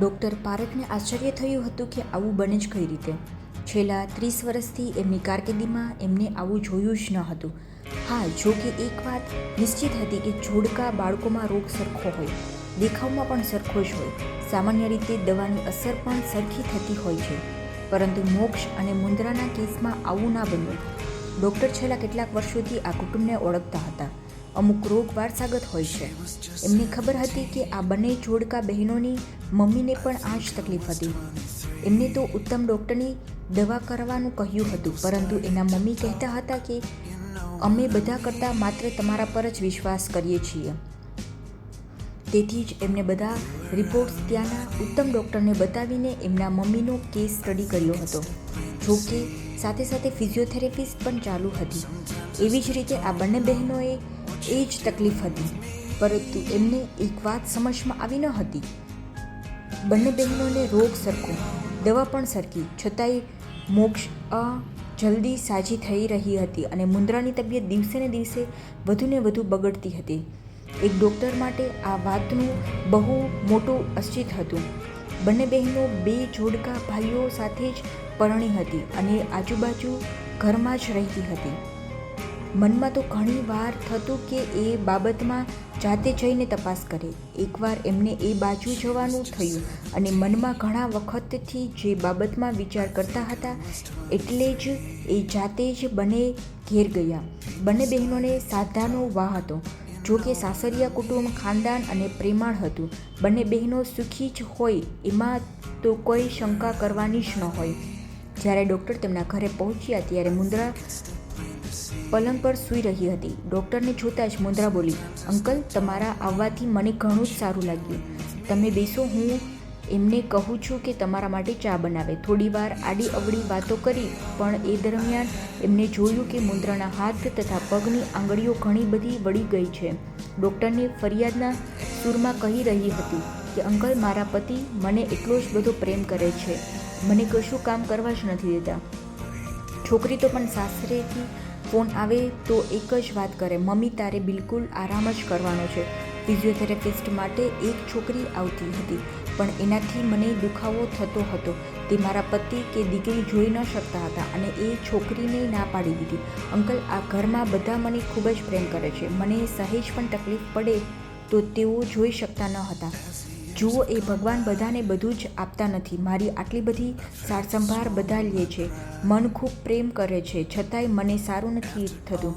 Doctor પારેખને આશ્ચર્ય થયું હતું કે આવું બને જ કઈ રીતે. છેલ્લા ત્રીસ વર્ષથી એમની કારકિર્દીમાં એમને આવું જોયું જ ન હતું. હા, જો કે એક વાત નિશ્ચિત હતી કે જોડકા બાળકોમાં રોગ સરખો હોય. દેખાવમાં પણ સરખો જ હોય. સામાન્ય રીતે દવાની અસર પણ સરખી થતી હોય છે. પરંતુ મોક્ષ અને મુંદ્રાના કેસમાં આવું ના બન્યું. ડૉક્ટર છેલ્લા કેટલાક વર્ષોથી આ કુટુંબને ઓળખતા હતા. અમુક રોગ વારસાગત હોય છે. એમને ખબર હતી કે આ બંને જોડકા બહેનોની મમ્મીને પણ આ જ તકલીફ હતી. એમને તો ઉત્તમ ડૉક્ટરની દવા કરવાનું કહ્યું હતું, પરંતુ એના મમ્મી કહેતા હતા કે અમે બધા કરતાં માત્ર તમારા પર જ વિશ્વાસ કરીએ છીએ. તેથી જ એમને બધા રિપોર્ટ્સ ત્યાંના ઉત્તમ ડૉક્ટરને બતાવીને એમના મમ્મીનો કેસ સ્ટડી કર્યો હતો. જો કે સાથે સાથે ફિઝિયોથેરાપિસ્ટ પણ ચાલુ હતી. એવી જ રીતે આ બંને બહેનોએ એ જ તકલીફ હતી. પરંતુ એમને એક વાત સમજમાં આવી ન હતી. બંને બહેનોને રોગ સરખો, દવા પણ સરખી, છતાંય મોક્ષ જલ્દી સાજી થઈ રહી હતી અને મુંદ્રાની તબિયત દિવસે ને દિવસે વધુને વધુ બગડતી હતી. એક ડૉક્ટર માટે આ વાતનું બહુ મોટું અશ્ચિત હતું. બંને બહેનો બે જોડકા ભાઈઓ સાથે જ પરણી હતી અને આજુબાજુ ઘરમાં જ રહેતી હતી. મનમાં તો ઘણી વાર થતું કે એ બાબતમાં જાતે જઈને તપાસ કરે. એકવાર એમને એ બાજુ જવાનું થયું અને મનમાં ઘણા વખતથી જે બાબતમાં વિચાર કરતા હતા એટલે જ એ જાતે જ બંને ઘેર ગયા. બંને બહેનોને સાધાનો વાહ હતો. જો કે સાસરિયા કુટુંબ ખાનદાન અને પ્રેમાળ હતું. બંને બહેનો સુખી જ હોય એમાં તો કોઈ શંકા કરવાની જ ન હોય. જ્યારે ડૉક્ટર તેમના ઘરે પહોંચ્યા ત્યારે મુંદ્રા પલંગ પર સૂઈ રહી હતી. ડૉક્ટરને જોતાં જ મુંદ્રા બોલી, અંકલ, તમારા આવવાથી મને ઘણું જ સારું લાગ્યું. તમે બેસો, હું એમને કહું છું કે તમારા માટે ચા બનાવે. થોડી વાર આડી અવળી વાતો કરી, પણ એ દરમિયાન એમને જોયું કે મુંદ્રાના હાથ તથા પગની આંગળીઓ ઘણી બધી વળી ગઈ છે. ડૉક્ટરની ફરિયાદના સૂરમાં કહી રહી હતી કે, અંકલ, મારા પતિ મને એટલો જ બધો પ્રેમ કરે છે. મને કશું કામ કરવા જ નથી દેતા. છોકરી તો પણ સાસરેથી ફોન આવે તો એક જ વાત કરે. મમ્મી તારે બિલકુલ આરામ જ કરવાનો છે. ફિઝિયોથેરાપિસ્ટ માટે એક છોકરી આવતી હતી. પણ એનાથી મને દુખાવો થતો હતો. તે મારા પતિ કે દીકરી જોઈ ન શકતા હતા અને એ છોકરીને ના પાડી દીધી. અંકલ, આ ઘરમાં બધા મને ખૂબ જ પ્રેમ કરે છે. મને સહેજ પણ તકલીફ પડે તો તેઓ જોઈ શકતા ન હતા. જુઓ, એ ભગવાન બધાને બધું જ આપતા નથી. મારી આટલી બધી સારસંભાળ બધા લે છે. મન ખૂબ પ્રેમ કરે છે. છતાંય મને સારું નથી થતું.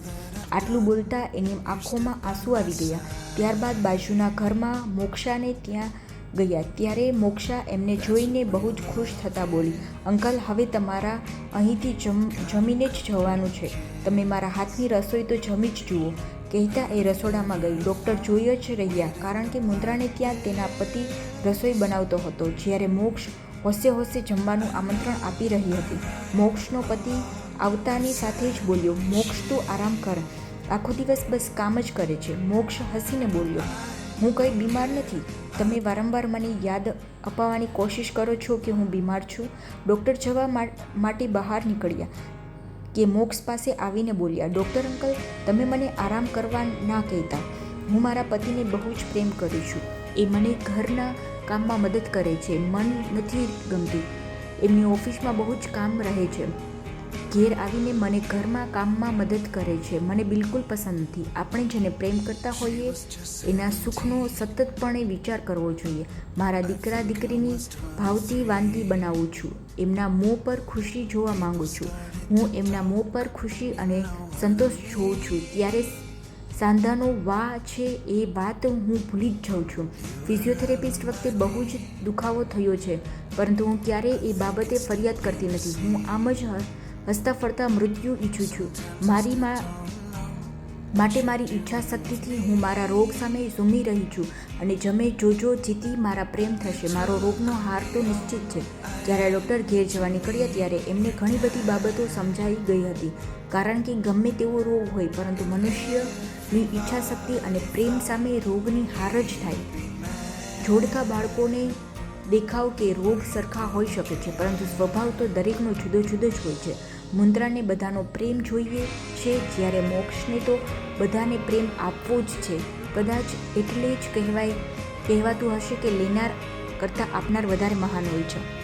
આટલું બોલતા એની આંખોમાં આંસુ આવી ગયા. ત્યારબાદ બાજુના ઘરમાં મોક્ષાને ત્યાં ગયા. ત્યારે મોક્ષા એમને જોઈને બહુ જ ખુશ થતાં બોલી, અંકલ, હવે તમારા અહીંથી જમ, જમીને જ જવાનું છે. તમે મારા હાથની રસોઈ તો જમી જ જુઓ. કહેતા એ રસોડામાં ગઈ. ડૉક્ટર જોઈ જ રહ્યા, કારણ કે મુંદ્રાને ત્યાં તેના પતિ રસોઈ બનાવતો હતો. જ્યારે મોક્ષ હોશે હોશે જમવાનું આમંત્રણ આપી રહી હતી, મોક્ષનો પતિ આવતાની સાથે જ બોલ્યો, મોક્ષ તો આરામ કર. આખો દિવસ બસ કામ જ કરે છે. મોક્ષ હસીને બોલ્યો હું કંઈ બીમાર નથી. તમે વારંવાર મને યાદ અપાવવાની કોશિશ કરો છો કે હું બીમાર છું? ડૉક્ટર જવા માટે બહાર નીકળ્યા કે મોક્ષ પાસે આવીને બોલ્યા, ડૉક્ટર અંકલ, તમે મને આરામ કરવા ના કહેતા. હું મારા પતિને બહુ જ પ્રેમ કરું છું. એ મને ઘરના કામમાં મદદ કરે છે. મન નથી ગમતું. એમની ઓફિસમાં બહુ જ કામ રહે છે. ઘેર આવીને મને ઘરમાં કામમાં મદદ કરે છે. મને બિલકુલ પસંદ નથી. આપણે જેને પ્રેમ કરતા હોઈએ, એના સુખનો સતતપણે વિચાર કરવો જોઈએ. મારા દીકરા દીકરીની ભાવતી વાનગી બનાવું છું. એમના મોં પર ખુશી જોવા માંગુ છું. હું એમના મોં પર ખુશી અને સંતોષ જોઉં છું. ત્યારે સાંધાનો વા છે એ વાત હું ભૂલી જ જાઉં છું. ફિઝિયોથેરાપિસ્ટ વખતે બહુ જ દુખાવો થયો છે, પરંતુ હું ક્યારેય એ બાબતે ફરિયાદ કરતી નથી. હું આમ જ હસતા ફરતા મૃત્યુ ઈચ્છું છું. મારી માટે મારી ઈચ્છા શક્તિથી હું મારા રોગ સામે ઝૂમી રહી છું અને જમે જોજો જીતી મારા પ્રેમ થશે. મારો રોગનો હાર તો નિશ્ચિત છે. જ્યારે ડૉક્ટર ઘેર જવા નીકળ્યા ત્યારે એમને ઘણી બધી બાબતો સમજાઈ ગઈ હતી. કારણ કે ગમે તેવો રોગ હોય, પરંતુ મનુષ્યની ઈચ્છા શક્તિ અને પ્રેમ સામે રોગની હાર જ થાય. જોડકા બાળકોને દેખાવ કે રોગ સરખા હોઈ શકે છે, પરંતુ સ્વભાવ તો દરેકનો જુદો જુદો જ હોય છે. મુંદ્રાને બધાનો પ્રેમ જોઈએ છે, જ્યારે મોક્ષને તો બધાને પ્રેમ આપવો જ છે. કદાચ એટલે જ કહેવાય, કહેવાતું હશે કે લેનાર કરતાં આપનાર વધારે મહાન હોય છે.